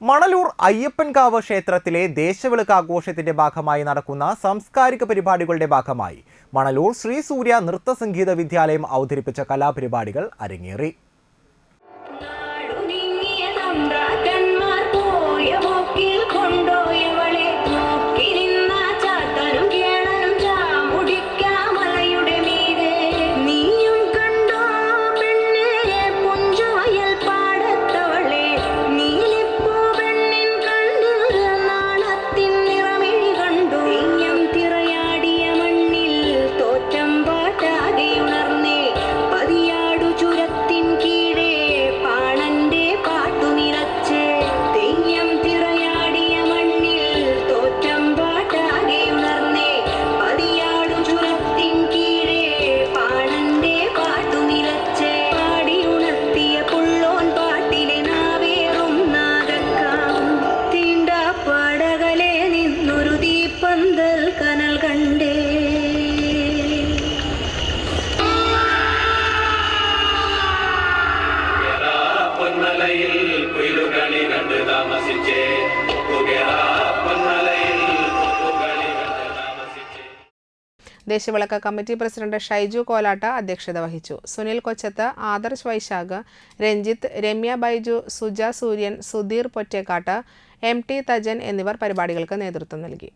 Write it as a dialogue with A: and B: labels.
A: മണലൂർ അയ്യപ്പൻകാവ് ക്ഷേത്രത്തിലെ ദേശവിളക്ക് ആഘോഷത്തിന്റെ ഭാഗമായി നടക്കുന്ന സാംസ്കാരിക പരിപാടികളുടെ ഭാഗമായി മണലൂർ ശ്രീ സൂര്യ നൃത്ത സംഗീത വിദ്യാലയം അവതരിപ്പിച്ച കലാപരിപാടികൾ അരങ്ങേറി.
B: പൊന്നലയിൽ
C: കമ്മിറ്റി പ്രസിഡന്റ് ഷൈജു കോലാട്ട അധ്യക്ഷത വഹിച്ചു. സുനിൽ കൊച്ചത്ത് ആദർശ് വൈശാഖ് രഞ്ജിത്ത് രമ്യ ബൈജു സുജ സൂര്യൻ സുധീർ പൊറ്റേക്കാട്ട് എം ടി തജൻ എന്നിവർ പരിപാടികൾക്ക് നേതൃത്വം നൽകി.